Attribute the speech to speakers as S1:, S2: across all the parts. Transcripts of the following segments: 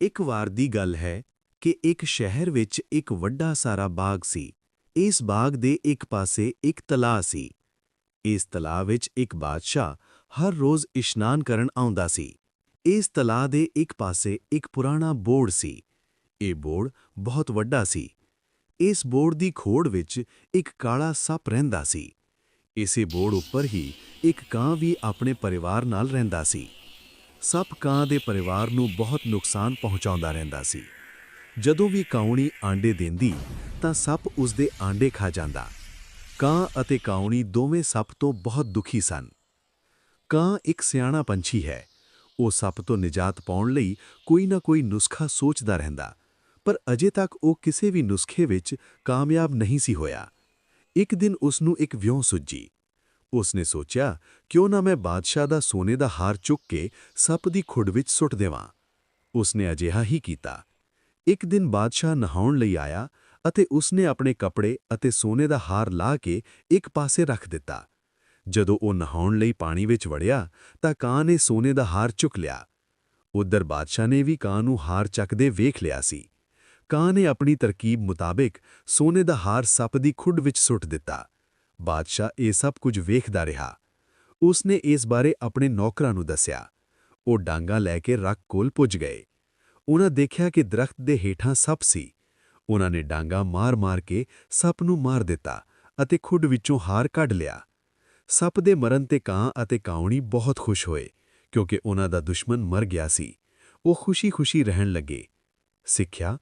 S1: ਇੱਕ ਵਾਰ ਦੀ ਗੱਲ ਹੈ ਕਿ ਇੱਕ ਸ਼ਹਿਰ ਵਿੱਚ ਇੱਕ ਵੱਡਾ ਸਾਰਾ ਬਾਗ ਸੀ। ਇਸ ਬਾਗ ਦੇ ਇੱਕ ਪਾਸੇ ਇੱਕ ਤਲਾਅ ਸੀ। ਇਸ ਤਲਾਅ ਵਿੱਚ ਇੱਕ ਬਾਦਸ਼ਾਹ ਹਰ ਰੋਜ਼ ਇਸ਼ਨਾਨ ਕਰਨ ਆਉਂਦਾ ਸੀ। ਇਸ ਤਲਾਅ ਦੇ ਇੱਕ ਪਾਸੇ ਇੱਕ ਪੁਰਾਣਾ ਬੋਰਡ ਸੀ। ਇਹ ਬੋਰਡ ਬਹੁਤ ਵੱਡਾ ਸੀ। ਇਸ ਬੋਰਡ ਦੀ ਖੋੜ ਵਿੱਚ ਇੱਕ ਕਾਲਾ ਸੱਪ ਰਹਿੰਦਾ ਸੀ। ਇਸੇ ਬੋਰਡ ਉੱਪਰ ਹੀ ਇੱਕ ਕਾਂ ਵੀ ਆਪਣੇ ਪਰਿਵਾਰ ਨਾਲ ਰਹਿੰਦਾ ਸੀ। ਸੱਪ ਕਾਂ ਦੇ ਪਰਿਵਾਰ ਨੂੰ ਬਹੁਤ ਨੁਕਸਾਨ ਪਹੁੰਚਾਉਂਦਾ ਰਹਿੰਦਾ ਸੀ। ਜਦੋਂ ਵੀ ਕਾਉਣੀ ਆਂਡੇ ਦਿੰਦੀ, ਤਾਂ ਸੱਪ ਉਸ ਦੇ ਆਂਡੇ ਖਾ ਜਾਂਦਾ। ਕਾਂ ਅਤੇ ਕਾਉਣੀ ਦੋਵੇਂ ਸੱਪ ਤੋਂ ਬਹੁਤ ਦੁਖੀ ਸਨ। ਕਾਂ ਇੱਕ ਸਿਆਣਾ ਪੰਛੀ ਹੈ। ਉਹ ਸੱਪ ਤੋਂ ਨਿਜਾਤ ਪਾਉਣ ਲਈ ਕੋਈ ਨਾ ਕੋਈ ਨੁਸਖਾ ਸੋਚਦਾ ਰਹਿੰਦਾ, ਪਰ ਅਜੇ ਤੱਕ ਉਹ ਕਿਸੇ ਵੀ ਨੁਸਖੇ ਵਿੱਚ ਕਾਮਯਾਬ ਨਹੀਂ ਸੀ ਹੋਇਆ। ਇੱਕ ਦਿਨ ਉਸ ਨੂੰ ਇੱਕ ਵਿਉਂ ਸੁੱਜੀ। ਉਸਨੇ ਸੋਚਿਆ, ਕਿਉਂ ਨਾ ਮੈਂ ਬਾਦਸ਼ਾਹ ਦਾ ਸੋਨੇ ਦਾ ਹਾਰ ਚੁੱਕ ਕੇ ਸੱਪ ਦੀ ਖੁੱਡ ਵਿੱਚ ਸੁੱਟ ਦੇਵਾਂ? ਉਸਨੇ ਅਜਿਹਾ ਹੀ ਕੀਤਾ। ਇੱਕ ਦਿਨ ਬਾਦਸ਼ਾਹ ਨਹਾਉਣ ਲਈ ਆਇਆ ਅਤੇ ਉਸਨੇ ਆਪਣੇ ਕੱਪੜੇ ਅਤੇ ਸੋਨੇ ਦਾ ਹਾਰ ਲਾ ਕੇ ਇੱਕ ਪਾਸੇ ਰੱਖ ਦਿੱਤਾ। ਜਦੋਂ ਉਹ ਨਹਾਉਣ ਲਈ ਪਾਣੀ ਵਿੱਚ ਵੜਿਆ, ਤਾਂ ਕਾਂ ਨੇ ਸੋਨੇ ਦਾ ਹਾਰ ਚੁੱਕ ਲਿਆ। ਉਧਰ ਬਾਦਸ਼ਾਹ ਨੇ ਵੀ ਕਾਂ ਨੂੰ ਹਾਰ ਚੱਕਦੇ ਵੇਖ ਲਿਆ ਸੀ। ਕਾਂ ਨੇ ਆਪਣੀ ਤਰਕੀਬ ਮੁਤਾਬਿਕ ਸੋਨੇ ਦਾ ਹਾਰ ਸੱਪ ਦੀ ਖੁੱਡ ਵਿੱਚ ਸੁੱਟ ਦਿੱਤਾ। ਬਾਦਸ਼ਾਹ ਇਹ ਸਭ ਕੁਝ ਵੇਖਦਾ ਰਿਹਾ। ਉਸਨੇ ਇਸ ਬਾਰੇ ਆਪਣੇ ਨੌਕਰਾਂ ਨੂੰ ਦੱਸਿਆ। ਉਹ ਡਾਂਗਾ ਲੈ ਕੇ ਰੱਖ ਕੋਲ ਪੁੱਜ ਗਏ। ਉਹਨਾਂ ਦੇਖਿਆ ਕਿ ਦਰਖਤ ਦੇ ਹੇਠਾਂ ਸੱਪ ਸੀ। ਉਹਨਾਂ ਨੇ ਡਾਂਗਾ ਮਾਰ-ਮਾਰ ਕੇ ਸੱਪ ਨੂੰ ਮਾਰ ਦਿੱਤਾ ਅਤੇ ਖੁੱਡ ਵਿੱਚੋਂ ਹਾਰ ਕੱਢ ਲਿਆ। ਸੱਪ ਦੇ ਮਰਨ ਤੇ ਕਾਂ ਅਤੇ ਕਾਉਣੀ ਬਹੁਤ ਖੁਸ਼ ਹੋਏ, ਕਿਉਂਕਿ ਉਹਨਾਂ ਦਾ ਦੁਸ਼ਮਣ ਮਰ ਗਿਆ ਸੀ। ਉਹ ਖੁਸ਼ੀ-ਖੁਸ਼ੀ ਰਹਿਣ ਲੱਗੇ। ਸਿੱਖਿਆ,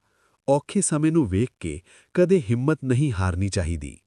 S1: ਔਖੇ ਸਮੇਂ ਨੂੰ ਵੇਖ ਕੇ ਕਦੇ ਹਿੰਮਤ ਨਹੀਂ ਹਾਰਨੀ ਚਾਹੀਦੀ।